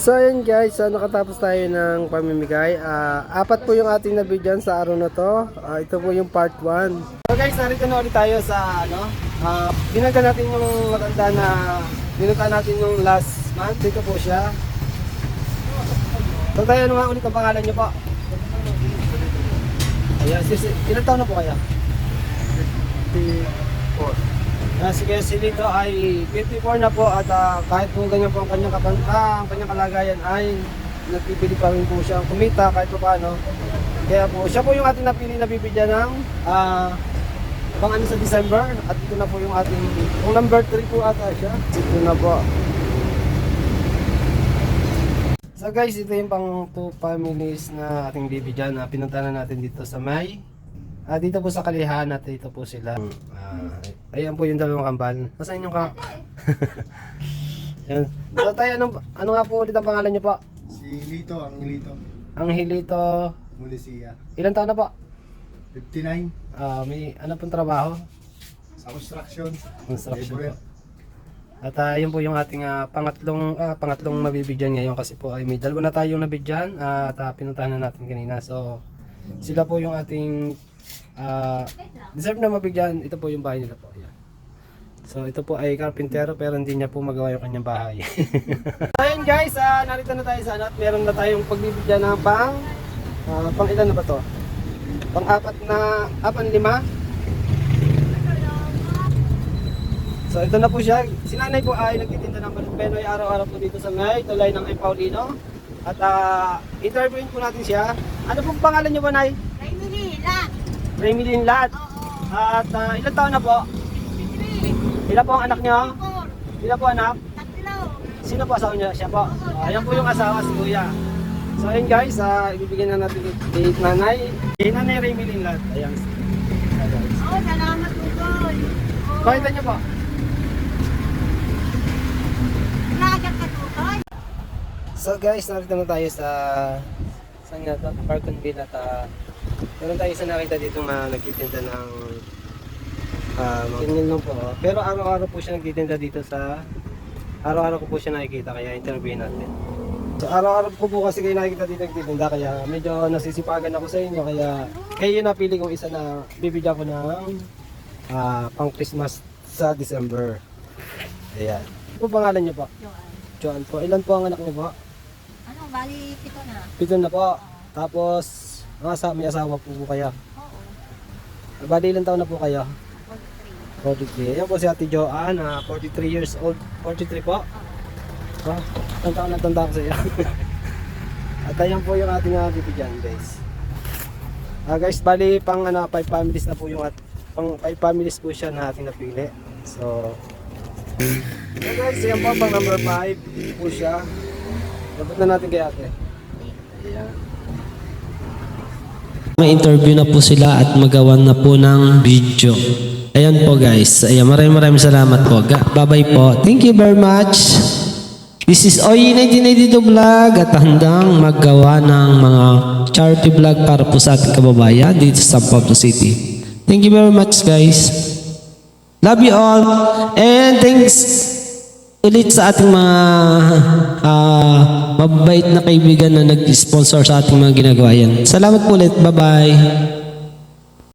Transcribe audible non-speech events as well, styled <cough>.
So ayun guys, so nakatapos tayo ng pamimigay. Ah, apat po yung ating nabigyan sa araw na to. Ah, ito po yung part 1. So guys, narito na ulit tayo sa ano, uh, binagka natin yung matanda na binagka natin yung last month. Dito po siya. So tayo ano nga ulit ang pangalan niyo po? Ayan, ilan taon na po kaya? 54. Uh, si Silito ay 54 na po at ah, kahit po ganyan po ang kanyang, kapan ah, ang kanyang kalagayan ay nagpipili pa rin po siya kumita kahit pa paano. Kaya po, siya po yung ating napili na bibigyan ng ah, pang ano sa December at ito na po yung ating, yung number 3 po ata siya. Ito na po. So guys, ito yung pang two families na ating bibigyan na pinunta na natin dito sa May. Ah, dito po sa Kalihan at dito po sila. Ah, ayan po yung dalawang kambal. Nasaan yung ka? Yan. So tayo, ano, ano nga po ulit ang pangalan niyo po? Si Lito, ang Lito. Ang Hilito. Mulisia. Ilan taon na po? 59. Ah, may ano pong trabaho? Sa construction. Construction po. At ah, yun po yung ating ah, pangatlong ah, pangatlong mabibigyan ngayon kasi po ay may dalawa na tayong nabigyan ah, at ah, pinuntahan na natin kanina. So sila po yung ating ah, deserve na mabigyan. Ito po yung bahay nila po. Yan. So ito po ay karpintero pero hindi niya po magawa yung kanyang bahay. <laughs> so ayun guys, ah, narito na tayo sa ano at meron na tayong pagbibigyan ng pang ah, pang ilan na ba to? Pang apat na apan lima? So ito na po siya. Si nanay po ay nagtitinda ng penoy araw-araw po dito sa Ngay, tulay ng M. Paulino. At ah, interviewin po natin siya. Ano pong pangalan niyo ba, Nay? Lat. Oo. At ah, ilang taon na po? Ilan po ang anak niyo? Ilan po anak? Sino po asawa niya? Siya po. Ah, Ayan po yung asawa si Kuya. So ayun guys, ah, ibibigyan na natin kay nanay. Kay nanay Remy Lynn Lat. Ayan. Oo, salamat po doon. Oo. Pakita niyo po. Lagat ka tutoy. So guys, narito na tayo sa saan nga to? Parkonville at uh, meron tayo sa nakita dito na nagtitinda ng uh, ganyan lang po. Pero araw-araw po siya nagtitinda dito sa araw-araw ko po siya nakikita kaya interviewin natin. So araw-araw ko po kasi kayo nakikita dito nagtitinda kaya medyo nasisipagan ako sa inyo kaya kayo yung napili kong isa na bibigyan ko ng ah, pang Christmas sa December. Ayan. Ano po pangalan niyo po? Joan. Joan po. Ilan po ang anak niyo po? Ano, bali pito na. Pito na po. Tapos, ang asa, may asawa po po kayo. Oo. Bali, ilang taon na po? All three. 43. Ayan po si Ate Joanne, ah, 43 years old. 43 po? Ah, ang taon na tanda ko sa iyo. <laughs> At ayan po yung ating uh, bibigyan, guys. Ah, guys, bali, pang ano, 5 families na po yung at pang 5 families po siya na ating napili. So, so guys, yan po pang number 5 po siya. Dapat na natin kay ate. Ayan. May interview na po sila at magawan na po ng video. Ayan po guys. Ayan, maraming maraming salamat po. Bye-bye po. Thank you very much. This is Oy 1992 Vlog at handang maggawa ng mga charity vlog para po sa ating kababayan dito sa Pablo City. Thank you very much guys. Love you all. And thanks ulit sa ating mga ah, mababait na kaibigan na nag-sponsor sa ating mga ginagawa yan. Salamat po ulit. Bye-bye.